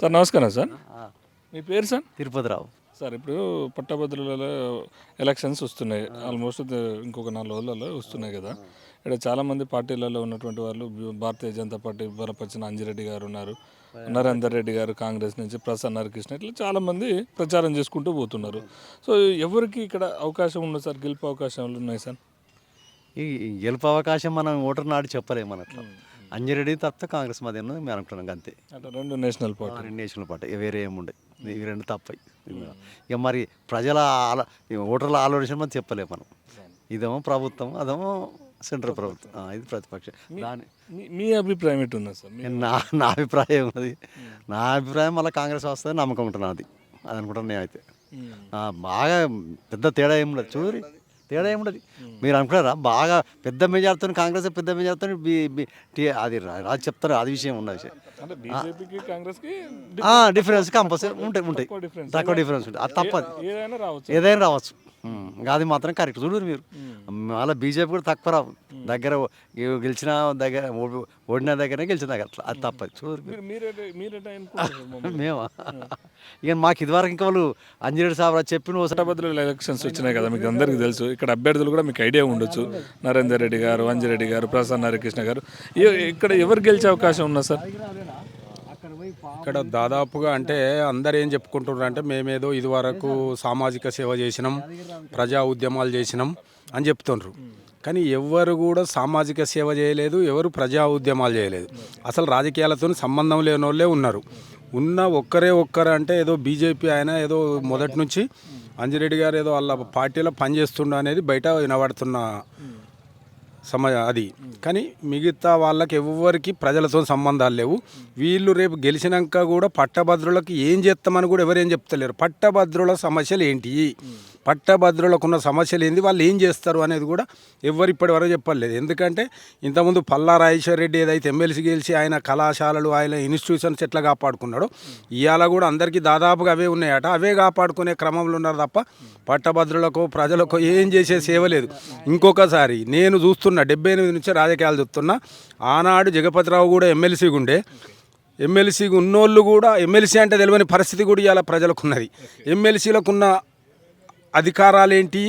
Sir నమస్కారం sir. మీ పేరు sir? Tirupathirao. Sir ఇప్పుడు పట్టభద్రులలో ఎలక్షన్స్ వస్తున్నాయి. ఆల్మోస్ట్ ఇంకొక నాలుగు రోజులలో వస్తున్నాయి కదా. ఇక్కడ చాలామంది పార్టీలలో ఉన్నటువంటి వాళ్ళు భారతీయ జనతా పార్టీ బలపరిచిన అంజిరెడ్డి గారు ఉన్నారు నరేందర్ రెడ్డి గారు కాంగ్రెస్ నుంచి ప్రసన్న హరికృష్ణ ఇట్లా చాలామంది ప్రచారం చేసుకుంటూ పోతున్నారు. సో ఎవరికి ఇక్కడ అవకాశం ఉంది సార్ గెలుపు అవకాశాలు ఉన్నాయి సార్? ఈ గెలుపు అవకాశం మనం ఓటర్ నాడు చెప్పలేము మన అట్లా అంజిరెడ్డి తప్పితే కాంగ్రెస్ ఉన్నది మేము అనుకుంటున్నాం అంతే అట్లా రెండు నేషనల్ పార్టీ. రెండు నేషనల్ పార్టీ. వేరే ఏముండే ఇవి రెండు తప్పాయి. ఇక మరి ప్రజల ఆలో ఓటర్ల ఆలోచన మనం చెప్పలేము మనం. ఇదేమో ప్రభుత్వం అదేమో సెంట్రల్ ప్రభుత్వం. ఇది ప్రతిపక్షం. దాని మీ అభిప్రాయం ఎట్టుందా సార్? నా నా అభిప్రాయం ఉన్నది నా అభిప్రాయం మళ్ళీ కాంగ్రెస్ వస్తుంది నమ్మకం ఉంటున్నది. అది అది అనుకుంటాను నేనైతే బాగా పెద్ద తేడా ఏమి ఉండదు చూడండి తేడా ఏమి ఉండదు మీరు అనుకున్నారా? బాగా పెద్ద మెజార్టీతో కాంగ్రెస్ పెద్ద టీ- అది రాజు చెప్తారు అది విషయం ఉన్న విషయం డిఫరెన్స్ కంపల్సరీ ఉంటాయి ఉంటాయి. తక్కువ డిఫరెన్స్ ఉంటుంది అది తప్పదు. ఏదైనా రావచ్చు. ఏదైనా రావచ్చు. అది మాత్రం కరెక్ట్ చూడరు మీరు. మళ్ళీ బీజేపీ కూడా తక్కువ రావు. దగ్గర గెలిచిన దగ్గర ఓడిన దగ్గరనే గెలిచిన దగ్గర అట్లా అది తప్పదు? మేమా? ఇక మాకు ఇదివరకు ఇంకా వాళ్ళు అంజనేయుడు సాబ్ చెప్పిన పట్టభద్రుల ఎలక్షన్స్ వచ్చినాయి కదా మీకు అందరికీ తెలుసు. ఇక్కడ అభ్యర్థులు కూడా మీకు ఐడియా ఉండొచ్చు. నరేందర్ రెడ్డి గారు అంజిరెడ్డి గారు ప్రసన్న హరికృష్ణ గారు. ఇక్కడ ఎవరు గెలిచే అవకాశం ఉన్నా సార్? ఇక్కడ దాదాపుగా అంటే అందరు ఏం చెప్పుకుంటున్నారు అంటే మేమేదో ఇదివరకు సామాజిక సేవ చేసినాం ప్రజా ఉద్యమాలు చేసినాం అని చెప్తుండ్రు. కానీ ఎవరు కూడా సామాజిక సేవ చేయలేదు ఎవరు ప్రజా ఉద్యమాలు చేయలేదు. అసలు రాజకీయాలతో సంబంధం లేని వాళ్ళే ఉన్నారు. ఉన్న ఒక్కరే ఒక్కరు అంటే ఏదో బీజేపీ ఆయన ఏదో మొదటి నుంచి అంజిరెడ్డి గారు ఏదో వాళ్ళ పార్టీలో పనిచేస్తుండ అనేది బయట వినబడుతున్న సమ అది. కానీ మిగతా వాళ్ళకి ఎవరికి ప్రజలతో సంబంధాలు లేవు. వీళ్ళు రేపు గెలిచినాక కూడా పట్టభద్రులకు ఏం చేస్తామని కూడా ఎవరేం చెప్తలేరు. పట్టభద్రుల సమస్యలు ఏంటి? పట్టభద్రులకు ఉన్న సమస్యలు ఏంది? వాళ్ళు ఏం చేస్తారు అనేది కూడా ఎవరు ఇప్పటి వరకు చెప్పలేదు. ఎందుకంటే ఇంతకుముందు పల్లా రాజేశ్వర రెడ్డి ఏదైతే ఎమ్మెల్సీ గెలిచి ఆయన కళాశాలలు ఆయన ఇన్స్టిట్యూషన్స్ ఎట్లా కాపాడుకున్నాడో ఇవాళ కూడా అందరికీ దాదాపుగా అవే ఉన్నాయట. అవే కాపాడుకునే క్రమంలో ఉన్నారు తప్ప పట్టభద్రులకు ప్రజలకు ఏం చేసే సేవ లేదు. ఇంకొకసారి నేను చూస్తున్నా డెబ్బై ఎనిమిది నుంచి రాజకీయాలు చూస్తున్నా ఆనాడు జగపతిరావు కూడా ఎమ్మెల్సీగా ఉండే ఎమ్మెల్సీ ఉన్నోళ్ళు కూడా ఎమ్మెల్సీ అంటే తెలియని పరిస్థితి కూడా ఇవాళ ప్రజలకు ఉన్నది. ఎమ్మెల్సీలకు ఉన్న అధికారాలేంటి?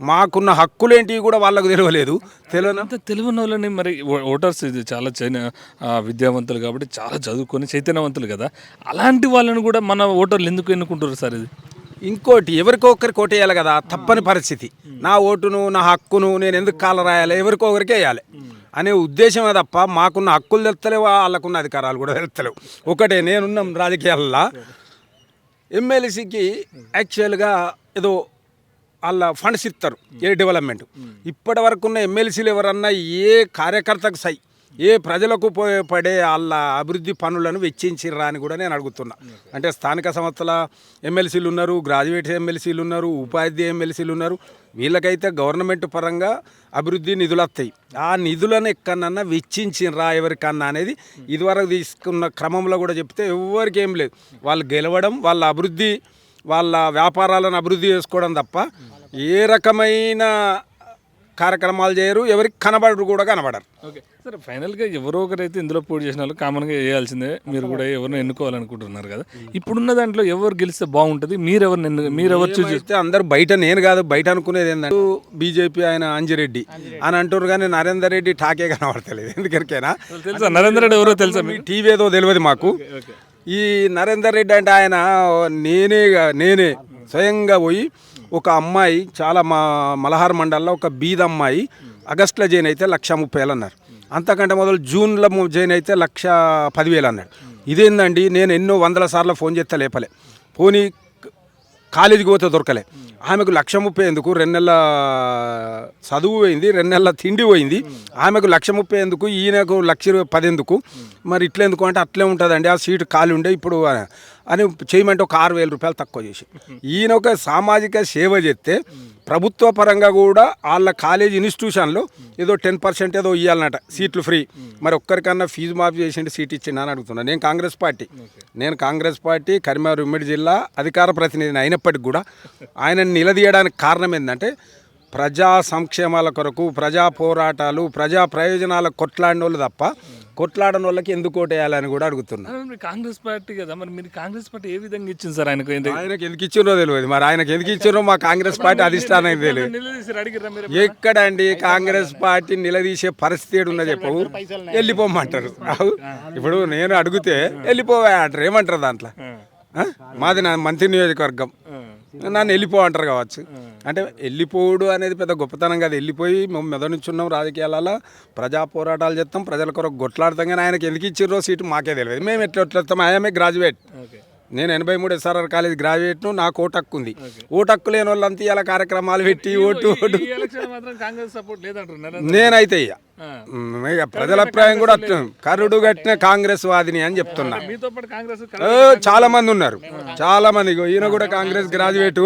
మాకున్న హక్కులేంటి కూడా వాళ్ళకు తెలియలేదు తెలియన అంత తెలివైన వాళ్ళని మరి ఓటర్స్ ఇది చాలా చైన విద్యావంతులు కాబట్టి చాలా చదువుకొని చైతన్యవంతులు కదా. అలాంటి వాళ్ళని కూడా మన ఓటర్లు ఎందుకు ఎన్నుకుంటారు సార్ ఇది? ఇంకోటి ఎవరికో ఒకరికి ఓటేయాలి కదా తప్పని పరిస్థితి. నా ఓటును నా హక్కును నేను ఎందుకు కాల రాయాలి? ఎవరికో ఒకరికి వేయాలి. అనే ఉద్దేశమే తప్ప మాకున్న హక్కులు తెలుస్తలేవు? వాళ్ళకున్న అధికారాలు కూడా తెలుస్తలేవు. ఒకటే నేనున్న రాజకీయాల్లో ఎమ్మెల్సీకి యాక్చువల్గా ఏదో వాళ్ళ ఫండ్స్ ఇస్తారు. ఏ డెవలప్మెంట్? ఇప్పటి వరకు ఉన్న ఎమ్మెల్సీలు ఎవరన్నా ఏ కార్యకర్తకు సై ఏ ప్రజలకు ఉపయోగపడే పడే వాళ్ళ అభివృద్ధి పనులను వెచ్చించిర్రా అని కూడా నేను అడుగుతున్నా. అంటే స్థానిక సంస్థల ఎమ్మెల్సీలు ఉన్నారు గ్రాడ్యుయేట్ ఎమ్మెల్సీలు ఉన్నారు ఉపాధ్యాయ ఎమ్మెల్సీలు ఉన్నారు. వీళ్ళకైతే గవర్నమెంట్ పరంగా అభివృద్ధి నిధులు వస్తాయి. ఆ నిధులను ఎక్కడన్నా వెచ్చించినరా ఎవరికన్నా అనేది ఇదివరకు తీసుకున్న క్రమంలో కూడా చెప్తే ఎవరికి ఏం లేదు. వాళ్ళు గెలవడం వాళ్ళ అభివృద్ధి వాళ్ళ వ్యాపారాలను అభివృద్ధి చేసుకోవడం తప్ప ఏ రకమైన కార్యక్రమాలు చేయరు ఎవరికి కనబడరు కూడా కనబడరు. ఓకే. సరే ఫైనల్గా ఎవరో ఒకరైతే ఇందులో పోటీ చేసిన వాళ్ళు కామన్గా వేయాల్సిందే మీరు కూడా ఎవరిని ఎన్నుకోవాలనుకుంటున్నారు కదా. ఇప్పుడున్న దాంట్లో ఎవరు గెలిస్తే బాగుంటుంది? మీరు ఎవరిని ఎన్ను మీరు ఎవరు చూసి అయితే అందరు బయట నేను కాదు బయట అనుకునేది ఏంటంటే బీజేపీ ఆయన అంజిరెడ్డి. అని అంటారు కానీ నరేందర్ రెడ్డి ఠాకే కనబడతలేదు. ఎందుకరికైనా? తెలుసా? నరేంద్ర రెడ్డి ఎవరో తెలుసా మీకు? టీవీ ఏదో తెలియదు మాకు. ఈ నరేందర్ రెడ్డి అంటే ఆయన నేనే నేనే స్వయంగా పోయి ఒక అమ్మాయి చాలా మా మలహార్ మండల్లో ఒక బీద అమ్మాయి ఆగస్టులో జాయిన్ అయితే లక్ష ముప్పై వేలు అన్నారు. అంతకంటే మొదలు జూన్లో జైన్ జాయిన్ అయితే లక్ష పదివేలు అన్నాడు. ఇదేందండి? నేను ఎన్నో వందల సార్లు ఫోన్ చేస్తే లేపలే. పోనీ కాలేజీకి పోతే దొరకలే. ఆమెకు లక్ష ముప్పై ఎందుకు? రెండు నెలల చదువు పోయింది రెండు నెలల తిండి పోయింది. ఆమెకు లక్ష ముప్పై ఎందుకు? ఈయనకు లక్ష పది ఎందుకు? మరి ఇట్లా ఎందుకు అంటే అట్లే ఉంటుందండి. ఆ సీటు ఖాళీ ఉండే ఇప్పుడు అని చేయమంటే ఒక ఆరు వేల రూపాయలు తక్కువ చేసి. ఈయన ఒక సామాజిక సేవ చేస్తే ప్రభుత్వ పరంగా కూడా వాళ్ళ కాలేజ్ ఇన్స్టిట్యూషన్లో ఏదో టెన్ పర్సెంట్ ఏదో ఇవ్వాలన్నట సీట్లు ఫ్రీ. మరి ఒక్కరికన్నా ఫీజు మాఫీ చేసి సీట్ ఇచ్చిండు అని అడుగుతున్నాను నేను కాంగ్రెస్ పార్టీ. నేను కాంగ్రెస్ పార్టీ కరీంనగర్ ఉమ్మడి జిల్లా అధికార ప్రతినిధిని అయినప్పటికీ కూడా ఆయనను నిలదీయడానికి కారణం ఏంటంటే ప్రజా సంక్షేమాల కొరకు ప్రజా పోరాటాలు ప్రజా ప్రయోజనాల కొట్లాడిన వాళ్ళు తప్ప కొట్లాడని వాళ్ళకి ఎందుకు ఓటేయాలని కూడా అడుగుతున్నా. అదే మరి కాంగ్రెస్ పార్టీ కదా మరి మీరు కాంగ్రెస్ పార్టీ ఏ విధంగా ఇచ్చింది సార్ ఆయనకు? ఆయనకి ఎందుకు ఇచ్చిర్రో తెలియదు. మరి ఆయనకు ఎందుకు ఇచ్చిర్రో మా కాంగ్రెస్ పార్టీ అధిష్టానం తెలియదు. మీరు ఎక్కడండి? కాంగ్రెస్ పార్టీ నిలదీసే పరిస్థితి ఏడున్నా చెప్పవు వెళ్ళిపోమంటారు. ఇప్పుడు నేను అడిగితే వెళ్ళిపోవా అంటారు. ఏమంటారు దాంట్లో? మాది నా మంత్రి నియోజకవర్గం. నన్ను వెళ్ళిపో అంటారు కావచ్చు. అంటే వెళ్ళిపోడు అనేది పెద్ద గొప్పతనం కాదు. వెళ్ళిపోయి మేము మెదనుచున్నాం రాజకీయాలలో. ప్రజా పోరాటాలు చేస్తాం. ప్రజల కొరకు కొట్లాడతాం. కానీ ఆయనకి ఎందుకు ఇచ్చిర్రో సీటు మాకే తెలియదు. మేము ఎట్లా ఎట్లా వస్తాం? ఆయమే గ్రాడ్యుయేట్ నేను ఎనభై మూడు ఎస్ఆర్ఆర్ కాలేజ్ గ్రాడ్యుయేట్ను నాకు ఓటు హక్కు ఉంది ఓటు హక్కు లేని వాళ్ళంతా ఇలా కార్యక్రమాలు పెట్టి ఓటు ఓటు నేనైతే ఇక ప్రజల అభిప్రాయం కూడా కరుడు కట్టిన కాంగ్రెస్ వాదిని అని చెప్తున్నా. చాలా మంది ఉన్నారు. చాలా మంది. ఈయన కూడా కాంగ్రెస్ గ్రాడ్యుయేట్.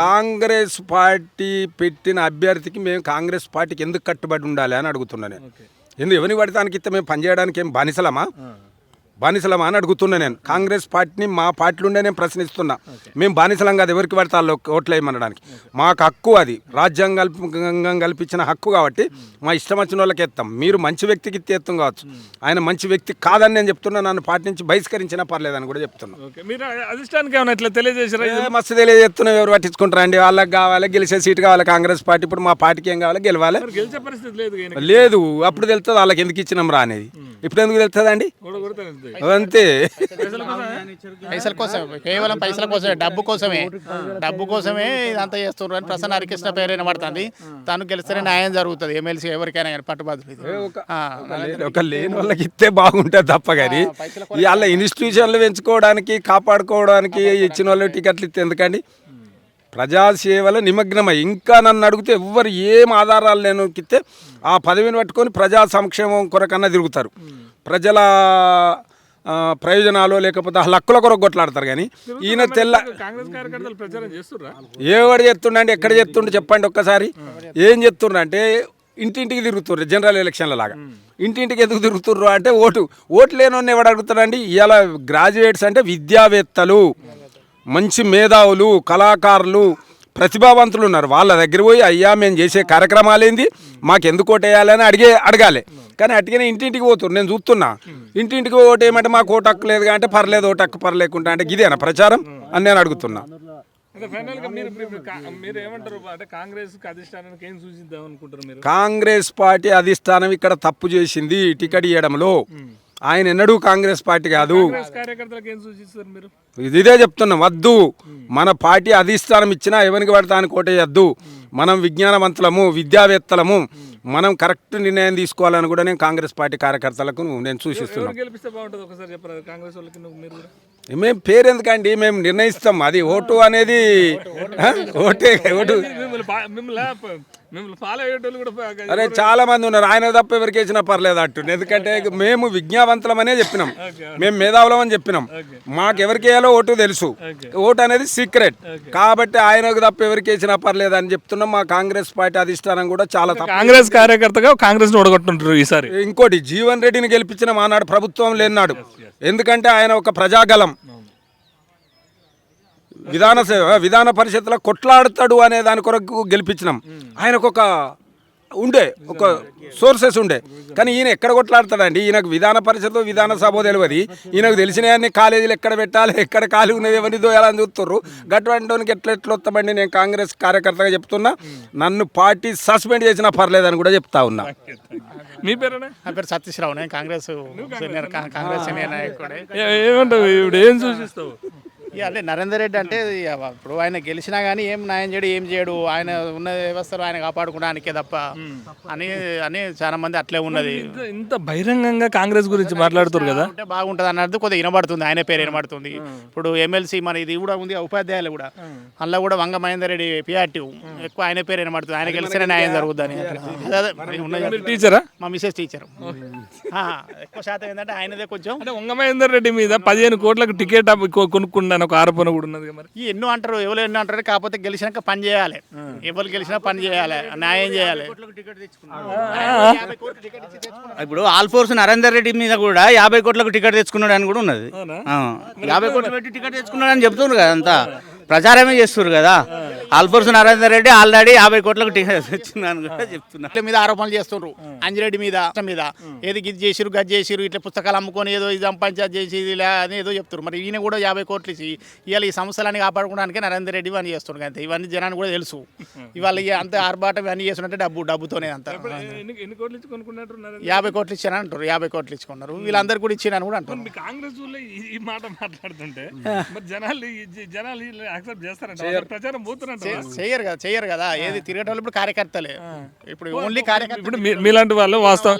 కాంగ్రెస్ పార్టీ పెట్టిన అభ్యర్థికి మేము కాంగ్రెస్ పార్టీకి ఎందుకు కట్టుబడి ఉండాలి అని అడుగుతున్నా నేను. ఎందుకు ఎవరిని పడతానికి ఇస్తే మేము పనిచేయడానికి ఏం బానిసలమా బానిసలమా అని అడుగుతున్నా నేను. కాంగ్రెస్ పార్టీని మా పార్టీలుండే నేను ప్రశ్నిస్తున్నా. మేము బానిసలం కాదు ఎవరికి పడితే వాళ్ళు ఓట్లు వేయమనడానికి మాకు హక్కు అది. రాజ్యాంగం కల్పించిన హక్కు కాబట్టి మా ఇష్టం వచ్చిన వాళ్ళకి ఎత్తాం. మీరు మంచి వ్యక్తికి ఎత్తాం కావచ్చు. ఆయన మంచి వ్యక్తి కాదని నేను చెప్తున్నా నన్ను పార్టీ నుంచి బహిష్కరించినా పర్లేదని కూడా చెప్తున్నా. మీరు అధిష్టానికి ఏమైనా ఇట్లా తెలియజేసారా మస్తు తెలియజేస్తున్నా ఎవరు పట్టించుకుంటారండి వాళ్ళకి కావాలి గెలిచే సీట్ కావాలి కాంగ్రెస్ పార్టీ. ఇప్పుడు మా పార్టీకి ఏం కావాలి? గెలవాలి. మరి గెలిచే పరిస్థితి లేదు అప్పుడు తెలుస్తుంది వాళ్ళకి ఎందుకు ఇచ్చినాం రా అనేది. ఇప్పుడు ఎందుకు తెలుస్తుందండి? అంతే పైసల కోసమే? కేవలం పైసల కోసమే. డబ్బు కోసమే. డబ్బు కోసమే ఇదంతా చేస్తున్నారు అని ప్రసన్న హరికృష్ణ పేరు వినబడుతుంది. తను గెలిస్తేనే న్యాయం జరుగుతుంది. ఎమ్మెల్సీ ఎవరికైనా కానీ పట్టుబదులు ఒక లేని వాళ్ళకి ఇస్తే బాగుంటుంది తప్ప కానీ వాళ్ళ ఇన్స్టిట్యూషన్లు పెంచుకోవడానికి కాపాడుకోవడానికి ఇచ్చిన వాళ్ళు టికెట్లు ఇస్తే ఎందుకండి? ప్రజాసేవలో నిమగ్నమై. ఇంకా నన్ను అడిగితే ఎవ్వరు ఏం ఆధారాలు లేనికిస్తే ఆ పదవిని పట్టుకొని ప్రజా సంక్షేమం కొరకన్నా తిరుగుతారు. ప్రజల ప్రయోజనాలు లేకపోతే హక్కుల కొరకు కొట్లాడతారు కానీ ఈయన తెల్ల చేస్తుర్రా? ఏవాడు చెప్తుండండి ఎక్కడ చెప్తుండే చెప్పండి ఒక్కసారి. ఏం చెప్తుండ్రు అంటే ఇంటింటికి తిరుగుతుర్రు జనరల్ ఎలక్షన్ల లాగా. ఇంటింటికి ఎందుకు తిరుగుతుర్రు అంటే ఓటు ఓటు లేని ఎవడు అడుగుతాడండి? ఇలా గ్రాడ్యుయేట్స్ అంటే విద్యావేత్తలు మంచి మేధావులు కళాకారులు ప్రతిభావంతులు ఉన్నారు. వాళ్ళ దగ్గర పోయి అయ్యా మేము చేసే కార్యక్రమాలు ఏంది మాకు ఎందుకు ఓటేయాలని అడిగే అడగాలి. కానీ అటుగానే ఇంటింటికి పోతున్నారు నేను చూస్తున్నా. ఇంటింటికి ఓటు ఏమంటే మాకు ఓటు హక్కు లేదు అంటే పర్లేదు ఓటు హక్కు పర్లేకుంటా అంటే ఇదేనా ప్రచారం? అని నేను అడుగుతున్నా. కాంగ్రెస్ పార్టీ అధిష్టానం ఇక్కడ తప్పు చేసింది టికెట్ ఇవ్వడంలో ఆయన ఎన్నడూ కాంగ్రెస్ పార్టీ కాదు. ఇది చెప్తున్నాం వద్దు. మన పార్టీ అధిష్టానం ఇచ్చినా ఎవరికి పడతానికి కోటేయద్దు మనం విజ్ఞానవంతులము విద్యావేత్తలము. మనం కరెక్ట్ నిర్ణయం తీసుకోవాలని కూడా నేను కాంగ్రెస్ పార్టీ కార్యకర్తలకు నేను సూచిస్తున్నాను మేము పేరు ఎందుకండి మేము నిర్ణయిస్తాం. అది ఓటు అనేది? ఓటే ఓటు. అరే చాలా మంది ఉన్నారు. ఆయన తప్ప ఎవరికి వేసినా పర్లేదు అట్టు. ఎందుకంటే మేము విజ్ఞావంతులమనే చెప్పినాం. మేము మేధావులం అని చెప్పినాం. మాకు ఎవరికి వేయాలో ఓటు తెలుసు. ఓటు అనేది సీక్రెట్ కాబట్టి ఆయనకు తప్ప ఎవరికి వేసినా పర్లేదు అని చెప్తున్నాం. మా కాంగ్రెస్ పార్టీ అధిష్టానం కూడా చాలా కాంగ్రెస్ కార్యకర్తగా కాంగ్రెస్ ఓడగొట్టుంటారు ఈసారి. ఇంకోటి జీవన్ రెడ్డిని గెలిపించిన మానాడు ప్రభుత్వం లేనాడు. ఎందుకంటే ఆయన ఒక ప్రజాగలం విధాన సేవ విధాన పరిషత్లో కొట్లాడతాడు అనే దాని కొరకు గెలిపించినాం. ఆయనకు ఒక ఉండే ఒక సోర్సెస్ ఉండే. కానీ ఈయన ఎక్కడ కొట్లాడతాడండి? ఈయనకు విధాన పరిషత్ విధాన సభ తెలియదు. ఈయనకు తెలిసినవన్నీ కాలేజీలు ఎక్కడ పెట్టాలి ఎక్కడ ఖాళీ ఉన్నది ఎవరిని దోయాలని చూస్తుర్రు. గటువంటికి ఎట్లా ఎట్లా వస్తామండి? నేను కాంగ్రెస్ కార్యకర్తగా చెప్తున్నా. నన్ను పార్టీ సస్పెండ్ చేసినా పర్లేదని కూడా చెప్తా ఉన్నా. మీ పేరేనా? నా పేరు సతీష్ రావు నేను కాంగ్రెస్ కాంగ్రెస్ సీనియర్ నాయకుడే. ఏ- ఏమంటావు? ఇప్పుడు ఏం సూచిస్తావు? అంటే నరేందర్ రెడ్డి అంటే ఇప్పుడు ఆయన గెలిచినా కానీ ఏం న్యాయం చేయడు ఏం చేయడు. ఆయన ఉన్న వ్యవస్థలో ఆయన కాపాడుకోవడానికే తప్ప అని అని చాలా మంది అట్లే ఉన్నది. ఇంత బహిరంగంగా కాంగ్రెస్ గురించి మాట్లాడుతారు కదా? ఉంటే బాగుంటుంది అన్నది కొద్దిగా వినబడుతుంది ఆయన పేరు వినబడుతుంది. ఇప్పుడు ఎమ్మెల్సీ మన ఇది కూడా ఉంది ఉపాధ్యాయులు కూడా. అందులో కూడా వంగ మహేందర్ రెడ్డి పిఆర్టీ. ఎక్కువ ఆయన పేరు వినబడుతుంది ఆయన గెలిస్తేనే న్యాయం మీరు టీచరా? మా మిసెస్ టీచర్. ఎక్కువ శాతం ఏంటంటే ఆయనదే కొంచెం అంటే వంగమహేందర్ రెడ్డి మీద పదిహేను కోట్లకు టికెట్ అప్పు కొ- కొనుక్కుండాను ఒక ఆరోపణ కూడా ఉన్నది మరి. ఈ ఎన్నో అంటారు ఎవరు ఎన్నో అంటారు కాకపోతే గెలిచినాక పని చేయాలి. ఎవరు గెలిచినా పని చేయాలి న్యాయం చేయాలి. ఇప్పుడు ఆల్ఫోర్స్ నరేందర్ రెడ్డి మీద కూడా యాభై కోట్లకు టికెట్ తెచ్చుకున్నాడు అని కూడా ఉన్నది. ఆ, యాభై కోట్లు పెట్టి టికెట్ తెచ్చుకున్నాడు అని చెప్తున్నారు కదా అంతా. ప్రచారమే చేస్తున్నారు కదా. ఆల్ఫోర్స్ నరేందర్ రెడ్డి ఆల్రెడీ యాభై కోట్లకు టికెట్ తెచ్చుకున్నాను కూడా చెప్తున్నా ఇట్ల మీద ఆరోపణలు చేస్తుండ్రు. అంజిరెడ్డి మీద మీద. ఏది గిది చేసిరు గది చేసిరు ఇట్లా పుస్తకాలు అమ్ముకొని ఏదో ఇది పంచాయతీ చేసి అని ఏదో చెప్తారు మరి ఈయన కూడా యాభై కోట్లు ఇచ్చి ఇవాళ ఈ సమస్యలన్నీ కాపాడుకోవడానికి నరేందర్ రెడ్డి ఇవన్నీ చేస్తుండ్రు అంతే ఇవన్నీ జనానికి కూడా తెలుసు. ఇవాళ అంత ఆర్భాటం ఇవన్నీ చేస్తున్నట్టే డబ్బు డబ్బుతోనే అంత. యాభై కోట్లు ఇచ్చారని అంటారు. యాభై కోట్లు ఇచ్చుకున్నారు. వీళ్ళందరూ కూడా ఇచ్చారని కూడా అంటారు కాంగ్రెస్ ఈ- మాట మాట్లాడుతుంటే జనాలు జనాలు యాక్సెప్ట్ చేస్తారంట. ప్రచారం పోతున్నట్టు చెయ్యరు కదా చెయ్యరు కదా. ఏది తిరిగేటోళ్ళు ఇప్పుడు కార్యకర్తలే. ఇప్పుడు ఓన్లీ కార్యకర్త ఇప్పుడు మీలాంటి వాళ్ళు వాస్తవం.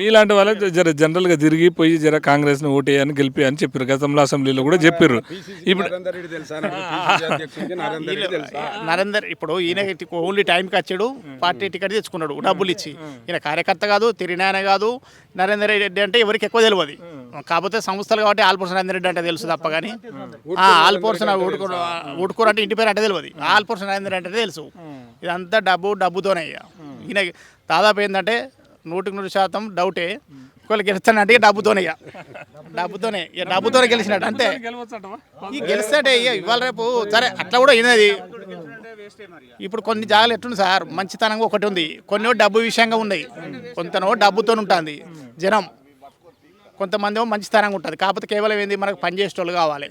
మీలాంటి వాళ్ళే జర జనరల్గా తిరిగి పోయి జర కాంగ్రెస్ని ఓటేయని గెలిపి అని చెప్పారు గతంలో అసెంబ్లీలో కూడా చెప్పారు. ఇప్పుడు నరేందర్ రెడ్డి తెలుసా? పిసిసి అధ్యక్షుడికి నరేందర్ రెడ్డి తెలుసా? నరేందర్ ఇప్పుడు ఈయన ఓన్లీ టైంకి వచ్చాడు పార్టీ టికెట్ తెచ్చుకున్నాడు డబ్బులు ఇచ్చి. ఈయన కార్యకర్త కాదు తిరినాయన కాదు. నరేందర్ రెడ్డి అంటే ఎవరికి ఎక్కువ తెలియదు కాకపోతే సంస్థలు కాబట్టి ఆల్పోర్స్ నరేందర్ రెడ్డి అంటే తెలుసు తప్ప కానీ. ఊటుకూర ఊటుకూర అంటే ఇంటి పేరు అంటే తెలియదు ఆల్పోర్స్ నరేందర్ అంటే తెలుసు. ఇదంతా డబ్బు డబ్బుతోనే ఇక. ఈయన దాదాపు ఏంటంటే నూటికి నూరు శాతం డౌటే. ఒకవేళ గెలుస్తానంటే డబ్బుతోనే ఇక. డబ్బుతోనే ఇక. డబ్బుతోనే గెలిచినట్టు అంతే. ఈ గెలిస్తాడే ఇక ఇవాళ రేపు సరే అట్లా కూడా అయినది ఇప్పుడు కొన్ని జాగాలు ఎట్టుంది సార్? మంచితనంగా ఒకటి ఉంది. కొన్ని డబ్బు విషయంగా ఉన్నాయి. కొంతనో డబ్బుతో ఉంటుంది జనం. కొంతమంది మంచి స్థానంగా ఉంటుంది. కాకపోతే కేవలం ఏంది? మనకు పని చేసేటోళ్ళు కావాలి.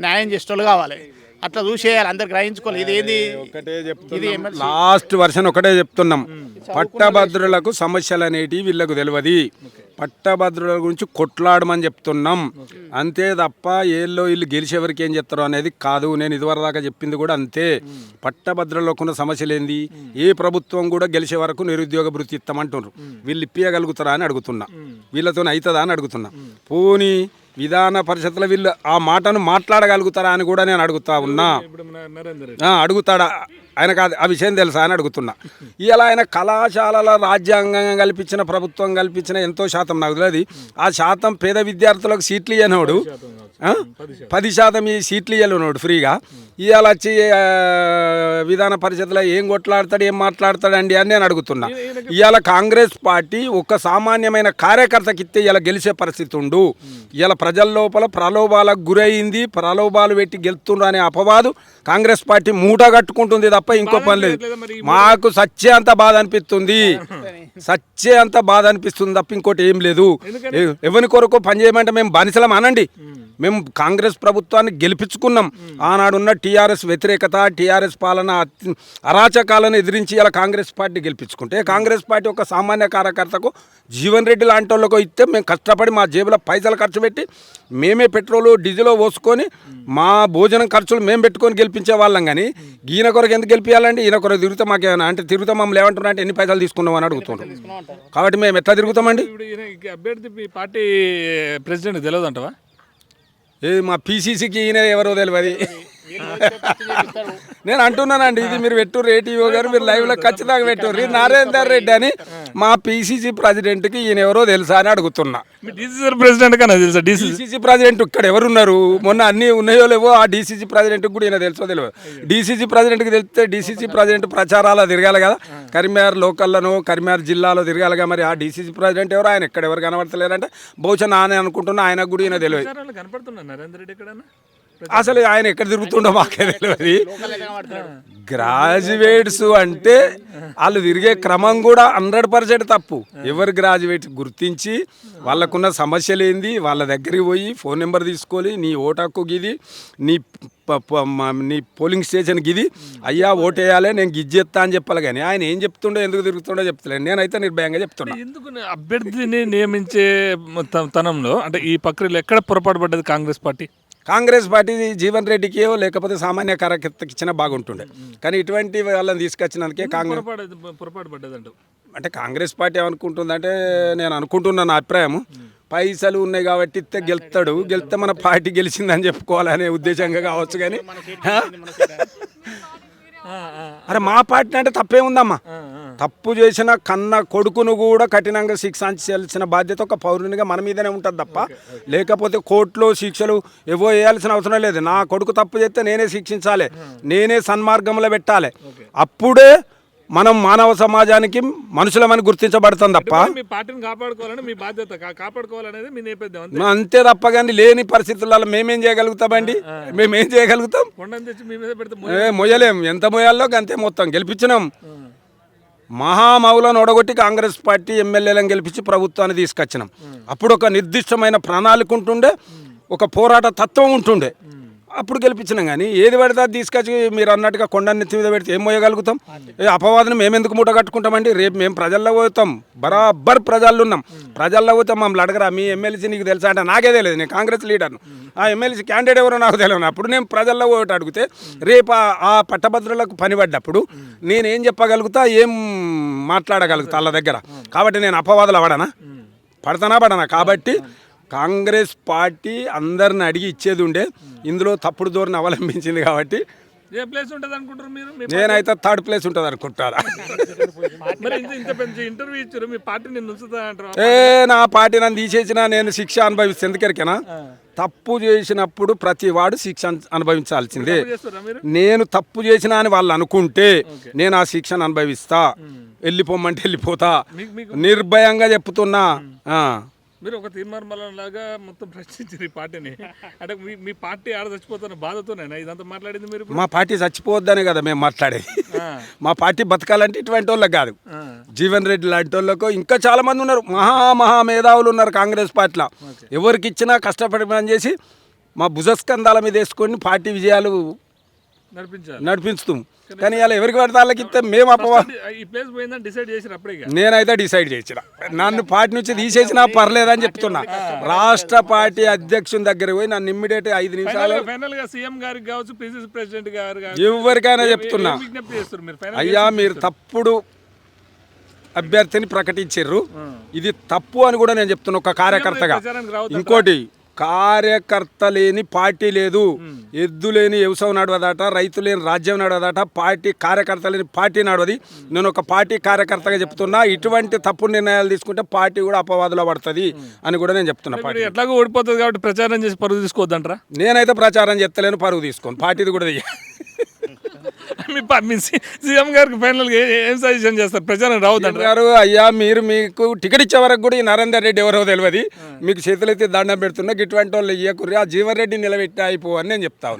న్యాయం చేసేటోళ్ళు కావాలి. అట్లా చూసేయాలి అందరు గ్రహించుకోవాలి ఇది ఏంది? ఒకటే ఇది చెప్తున్నాం. ఎమ్మెల్సీ లాస్ట్ వర్షన్ ఒకటే చెప్తున్నాం. పట్టభద్రులకు సమస్యలు అనేటివి వీళ్ళకు తెలియదు. పట్టభద్రుల గురించి కొట్లాడమని చెప్తున్నాం. అంతే తప్ప ఏళ్ళు వీళ్ళు గెలిచేవరికి ఏం చెప్తారో అనేది కాదు. నేను ఇదివరదాకా చెప్పింది కూడా అంతే. పట్టభద్రులకు ఉన్న సమస్యలు ఏంది? ఏ ప్రభుత్వం కూడా గెలిచే వరకు నిరుద్యోగ భృతి ఇస్తామంటున్నారు. వీళ్ళు ఇప్పియగలుగుతారా అని అడుగుతున్నా. వీళ్ళతో అవుతుందా అని అడుగుతున్నా. పోనీ విధాన పరిషత్లో వీళ్ళు ఆ మాటను మాట్లాడగలుగుతారా అని కూడా నేను అడుగుతా ఉన్నా. అడుగుతాడా? ఆయన కాదు ఆ విషయం తెలుసా అని అడుగుతున్నా. ఇలా ఆయన కళాశాలల రాజ్యాంగం కల్పించిన ప్రభుత్వం కల్పించిన ఎంతో శాతం నాకు తెలియదు. ఆ శాతం పేద విద్యార్థులకు సీట్లు ఇవ్వనోడు? పది శాతం. ఈ సీట్లు ఇవ్వలేనోడు ఫ్రీగా. ఇవాళ వచ్చి విధాన పరిషత్లో ఏం కొట్లాడతాడు ఏం మాట్లాడతాడండి అని నేను అడుగుతున్నా. ఇవాళ కాంగ్రెస్ పార్టీ ఒక సామాన్యమైన కార్యకర్తకి ఇస్తే ఇలా గెలిచే పరిస్థితి ఉండు. ఇలా ప్రజల లోపల ప్రలోభాలకు గురైంది ప్రలోభాలు పెట్టి గెలుతుండ్రు అనే అపవాదు కాంగ్రెస్ పార్టీ మూట కట్టుకుంటుంది తప్ప ఇంకో పని లేదు. మాకు అంత బాధ అనిపిస్తుంది. సచ్చే అంత బాధ అనిపిస్తుంది తప్ప ఇంకోటి ఏం లేదు. ఎవరి కొరకు పని చేయమంటే మేము బానిసలం అనండి. మేము కాంగ్రెస్ ప్రభుత్వాన్ని గెలిపించుకున్నాం. ఆనాడున్న టీఆర్ఎస్ వ్యతిరేకత టీఆర్ఎస్ పాలన అరాచకాలను ఎదిరించి ఇలా కాంగ్రెస్ పార్టీ గెలిపించుకుంటే కాంగ్రెస్ పార్టీ ఒక సామాన్య కార్యకర్తకు జీవన్ రెడ్డి లాంటి వాళ్ళకు ఇస్తే మేము కష్టపడి మా జేబులో పైసలు ఖర్చు పెట్టి మేమే పెట్రోలు డీజిల్ పోసుకొని మా భోజనం ఖర్చులు మేము పెట్టుకొని గెలిపించే వాళ్ళం కానీ ఈయన కొరకు ఎందుకు గెలిపించాలండి ఈయన కొరకు తిరుగుతాం మాకేమైనా అంటే తిరుగుతాం మమ్మల్ని ఏమంటున్నా అంటే ఎన్ని పైసలు తీసుకున్నాం అని అడుగుతుంటాం కాబట్టి మేము ఎట్లా తిరుగుతామండి? ఇప్పుడు ఈయన అభ్యర్థి మీ పార్టీ ప్రెసిడెంట్ తెలియదు అంటవా ఏ మా పీసీసీకి ఈయన ఎవరో తెలియదు నేను అంటున్నానండి ఇది మీరు పెట్టు రేటివో గారు మీరు లైవ్లో ఖచ్చితంగా పెట్టు. నరేందర్ రెడ్డి అని మా పీసీసీ ప్రెసిడెంట్కి ఈయన ఎవరో తెలుసా అని అడుగుతున్నా. డీసీసీ ప్రెసిడెంట్ కన్నా తెలుసా? డీసీసీ ప్రెసిడెంట్ ఇక్కడ ఎవరున్నారు? మొన్న అన్ని ఉన్నాయో లేవో ఆ డీసీసీ ప్రెసిడెంట్ కూడా ఈయన తెలుసో తెలియదు. డీసీసీ ప్రెసిడెంట్కి తెలిస్తే డీసీసీ ప్రెసిడెంట్ ప్రచారాలు తిరగాలి కదా. కరీంనగర్ లోకల్లోనో కరీంనగర్ జిల్లాలో తిరగాలిగా మరి. ఆ డీసీసీ ప్రెసిడెంట్ ఎవరు? ఆయన ఎక్కడ ఎవరు కనబడతలేరంటే బహుశా నానే అనుకుంటున్నా ఆయనకు కూడా ఈయన తెలియదు. అసలు ఆయన ఎక్కడ తిరుగుతుండో మాకే తెలియదు గ్రాడ్యుయేట్స్ అంటే వాళ్ళు తిరిగే క్రమం కూడా హండ్రెడ్ పర్సెంట్ తప్పు. ఎవరు గ్రాడ్యుయేట్ గుర్తించి వాళ్ళకున్న సమస్యలు ఏంది వాళ్ళ దగ్గరికి పోయి ఫోన్ నెంబర్ తీసుకోవాలి నీ ఓటు హక్కు గిది నీ నీ పోలింగ్ స్టేషన్ గిది అయ్యా ఓటేయాలి నేను గిజ్జెత్తా అని చెప్పాలి కానీ ఆయన ఏం చెప్తుండో ఎందుకు తిరుగుతుండో చెప్తలేను నేనైతే నిర్భయంగా చెప్తున్నా. ఎందుకు నే- అభ్యర్థిని నియమించే తనంలో అంటే ఈ ప్రక్రియలో ఎక్కడ పొరపాటు పడ్డది Congress party? Congress party Jeevan రెడ్డికి లేకపోతే సామాన్య కార్యకర్తకి ఇచ్చినా బాగుంటుండే. కానీ ఇటువంటి వాళ్ళని తీసుకొచ్చినందుకే కాంగ్రెస్ పొరపాటు పొరపాటు పడ్డది అంటావు అంటే కాంగ్రెస్ పార్టీ ఏమనుకుంటుందంటే నేను అనుకుంటున్నా నా అభిప్రాయం పైసలు ఉన్నాయి కాబట్టి ఇస్తే గెలుస్తాడు గెలిస్తే మన పార్టీ గెలిచిందని చెప్పుకోవాలనే ఉద్దేశంగా కావచ్చు కానీ? అరే మా పార్టీ అంటే తప్పే ఉందమ్మా తప్పు చేసిన కన్న కొడుకును కూడా కఠినంగా శిక్షించాల్సిన బాధ్యత ఒక పౌరునిగా మన మీదనే ఉంటుంది తప్ప లేకపోతే కోర్టులో శిక్షలు ఏవో వేయాల్సిన అవసరం లేదు. నా కొడుకు తప్పు చేస్తే నేనే శిక్షించాలి. నేనే సన్మార్గంలో పెట్టాలి. అప్పుడే మనం మానవ సమాజానికి మనుషులమని గుర్తించబడుతుంది తప్ప మీ పార్టీని కాపాడుకోవాలని మీ బాధ్యత కా- కాపాడుకోవాలనేది మీ నేపథ్యం అంతే? తప్ప కానీ లేని పరిస్థితులలో మేమేం చేయగలుగుతామండి? మేమేం చేయగలుగుతాం? మొయ్యలేం. ఎంత మొయ్యాలో అంతే మొత్తం. గెలిపించినాం. మహామౌలను ఒడగొట్టి కాంగ్రెస్ పార్టీ ఎమ్మెల్యేలను గెలిపించి ప్రభుత్వాన్ని తీసుకొచ్చినాం. అప్పుడు ఒక నిర్దిష్టమైన ప్రణాళిక ఉంటుండే. ఒక పోరాట తత్వం ఉంటుండే. అప్పుడు గెలిపించినాం కానీ ఏది పడితే అది తీసుకొచ్చి మీరు అన్నట్టుగా కొండ నెత్తి మీద పెడితే ఏం మోయగలుగుతాం? ఏ అపవాదం మేము ఎందుకు మూట కట్టుకుంటామండి? రేపు మేము ప్రజల్లో పోతాం. బరాబర్ ప్రజల్లో ఉన్నాం. ప్రజల్లో పోతే మమ్మల్ని అడగరా? మీ ఎమ్మెల్సీ నీకు తెలుసా అంటే నాకే తెలియదు. నేను కాంగ్రెస్ లీడర్ను. ఆ ఎమ్మెల్సీ క్యాండిడేట్ ఎవరో నాకు తెలియదు. అప్పుడు నేను ప్రజల్లో పోటీ అడిగితే రేపు ఆ- పట్టభద్రులకు పని పడ్డప్పుడు నేనేం చెప్పగలుగుతా? ఏం మాట్లాడగలుగుతా వాళ్ళ దగ్గర? కాబట్టి నేను అపవాదులు పడనా పడతానా పడనా? కాబట్టి కాంగ్రెస్ పార్టీ అందరిని అడిగి ఇచ్చేది ఉండే. ఇందులో తప్పుడు ధోరణి అవలంబించింది కాబట్టి ఏ ప్లేస్ ఉంటుంది అనుకుంటారు మీరు? నేనైతే థర్డ్ ప్లేస్ ఉంటుంది అనుకుంటారా? మరి ఇంత ఇంత పెద్ద ఇంటర్వ్యూ ఇచ్చారు. మీ పార్టీని నుంచుతా అంటారు. ఏ నా పార్టీ నన్ను తీసేసిన నేను శిక్ష అనుభవిస్తే ఎందుకెరికేనా? తప్పు చేసినప్పుడు ప్రతి వాడు శిక్ష అను- అనుభవించాల్సిందే. నేను తప్పు చేసినా అని వాళ్ళు అనుకుంటే నేను ఆ శిక్షను అనుభవిస్తా. వెళ్ళిపోమంటే వెళ్ళిపోతా. నిర్భయంగా చెప్తున్నా. మీరు ఒక తీర్మానం లాగా మొత్తం ప్రశ్నించారు ఈ పార్టీని. అంటే మీ మీ పార్టీ ఆడ చచ్చిపోతున్న బాధతోనేనా? ఇదంతా మాట్లాడింది మీరు? మా పార్టీ చచ్చిపోవద్దనే కదా మేము మాట్లాడేది. మా పార్టీ బతకాలంటే ఇటువంటి వాళ్ళకి కాదు. జీవన్ రెడ్డి లాంటి వాళ్ళకు ఇంకా చాలా మంది ఉన్నారు. మహా మహా మేధావులు ఉన్నారు కాంగ్రెస్ పార్టీలో. ఎవరికి ఇచ్చినా కష్టపడి పని చేసి మా భుజస్కంధాల మీద వేసుకొని పార్టీ విజయాలు నడిపించుతాం. కానీ ఇలా ఎవరికి పడితే వాళ్ళకి ఇస్తే మేము ఇక. నేనైతే డిసైడ్ చేసిన. నన్ను పార్టీ నుంచి తీసేసినా పర్లేదని చెప్తున్నా. రాష్ట్ర పార్టీ అధ్యక్షుని దగ్గర పోయి నన్ను ఇమ్మీడియట్ ఐదు నిమిషాలు ఎవరికైనా చెప్తున్నా. అయ్యా మీరు తప్పుడు అభ్యర్థిని ప్రకటించారు ఇది తప్పు అని కూడా నేను చెప్తున్నా ఒక కార్యకర్తగా? ఇంకోటి కార్యకర్త లేని పార్టీ లేదు. ఎద్దు లేని వ్యవసాయం నడవదట రైతు లేని రాజ్యం నడవదట పార్టీ కార్యకర్త లేని పార్టీ నడవది. నేను ఒక పార్టీ కార్యకర్తగా చెప్తున్నా ఇటువంటి తప్పుడు నిర్ణయాలు తీసుకుంటే పార్టీ కూడా అపవాదులో పడుతుంది అని కూడా నేను చెప్తున్నా పార్టీ ఎట్లాగో ఓడిపోతుంది కాబట్టి ప్రచారం చేసి పరుగు తీసుకోవద్దంటారా? నేనైతే ప్రచారం చెప్తలేను పరుగు తీసుకోను. పార్టీది కూడా మీ పా- మీ సి- సీఎం గారికి ఫైనల్గా ఏ- ఏం సజెషన్ చేస్తారు? ప్రచారం రావద్దంటారా? గారు అయ్యా మీరు మీకు టికెట్ ఇచ్చే వరకు కూడా ఈ నరేందర్ రెడ్డి ఎవరో తెలియదు మీకు చేతులైతే దండం పెడుతున్నా ఇటువంటి వాళ్ళు ఇయ్యకుర్రి ఆ జీవన్ రెడ్డి నిలబెట్టి అయిపో అని నేను చెప్తా ఉన్నా.